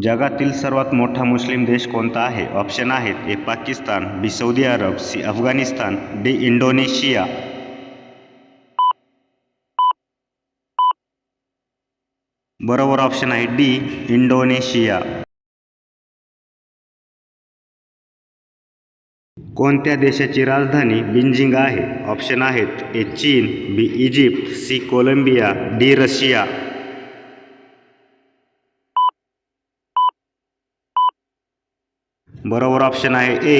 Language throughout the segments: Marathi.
जगातील सर्वात मोठा मुस्लिम देश कोणता आहे? ऑप्शन आहेत A Pakistan B Saudi Arab C Afghanistan D Indonesia. बरोबर ऑप्शन आहे डी इंडोनेशिया. कोणत्या देशाची राजधानी बिंजिंग आहे? ऑप्शन आहेत ए चीन B Egypt C Colombia D Russia. बरोबर ऑप्शन आहे ए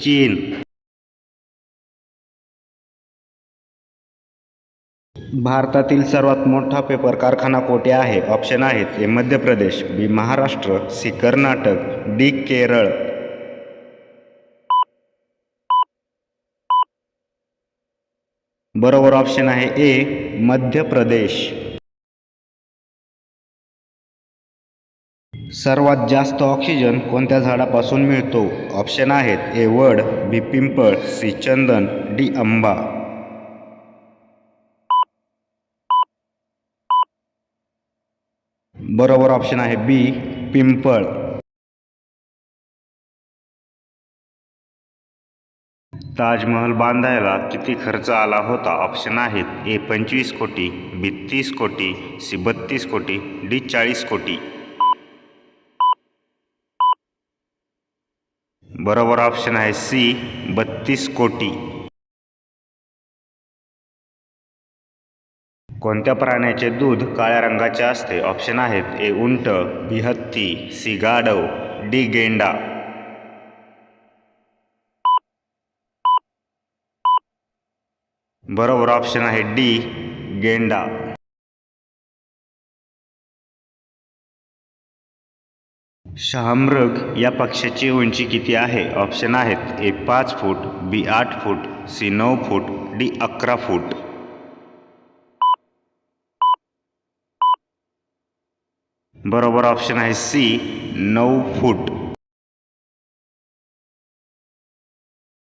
चीन. भारतातील सर्वात मोठा पेपर कारखाना कोठे आहे? ऑप्शन आहेत A Madhya Pradesh B Maharashtra C Karnataka D Kerala. बरोबर ऑप्शन आहे ए मध्य प्रदेश. सर्वात जास्त ऑक्सिजन कोणत्या झाडापासून मिळतो? ऑप्शन आहेत ए वड बी पिंपळ सी चंदन डी आंबा. बरोबर ऑप्शन आहे बी पिंपळ. ताजमहल बांधायला किती खर्च आला होता? ऑप्शन आहेत ए पंचवीस कोटी बी तीस कोटी सी बत्तीस कोटी डी चाळीस कोटी. बरोबर ऑप्शन आहे सी बत्तीस कोटी. कोणत्या प्राण्याचे दूध काळ्या रंगाचे असते? ऑप्शन आहेत ए उंट बी हत्ती सी गाढव डी गेंडा. बरोबर ऑप्शन आहे डी गेंडा. शहामृग या पक्षाची उंची किती आहे? ऑप्शन है ए पाँच फूट बी आठ फूट सी नौ फूट डी अकरा फूट. बराबर ऑप्शन है सी नौ फूट.